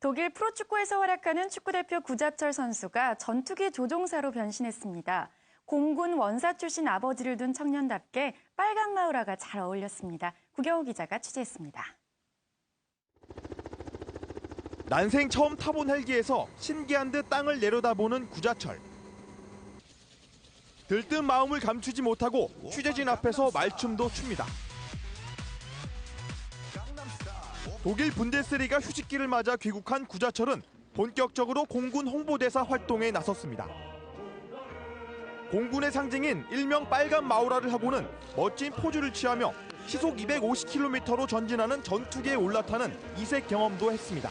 독일 프로축구에서 활약하는 축구대표 구자철 선수가 전투기 조종사로 변신했습니다. 공군 원사 출신 아버지를 둔 청년답게 빨간 마우라가 잘 어울렸습니다. 구경호 기자가 취재했습니다. 난생 처음 타본 헬기에서 신기한 듯 땅을 내려다보는 구자철. 들뜬 마음을 감추지 못하고 취재진 앞에서 말춤도 춥니다. 독일 분데스리가 휴식기를 맞아 귀국한 구자철은 본격적으로 공군 홍보대사 활동에 나섰습니다. 공군의 상징인 일명 빨간 마우라를 하고는 멋진 포즈를 취하며 시속 250km로 전진하는 전투기에 올라타는 이색 경험도 했습니다.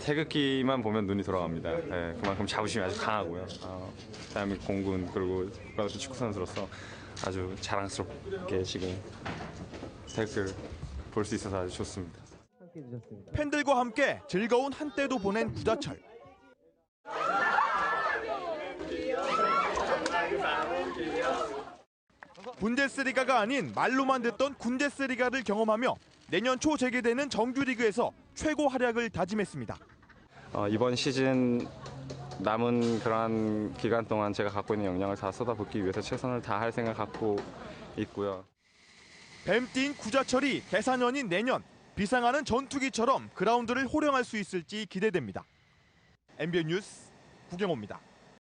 태극기만 보면 눈이 돌아갑니다. 예, 그만큼 자부심이 아주 강하고요. 어, 대한민국 공군 그리고 국가대표 축구 선수로서 아주 자랑스럽게 지금 태극기를 볼 수 있어서 아주 좋습니다. 팬들과 함께 즐거운 한때도 보낸 구자철. 분데스리가가 아닌 말로만 듣던 군데스리가를 경험하며 내년 초 재개되는 정규리그에서 최고 활약을 다짐했습니다. 어, 이번 시즌 남은 그러한 기간 동안 제가 갖고 있는 역량을 다 쏟아붓기 위해서 최선을 다할 생각 갖고 있고요. 뱀띠인 구자철이 계산년인 내년 비상하는 전투기처럼 그라운드를 호령할 수 있을지 기대됩니다. MBN 뉴스 구경호입니다.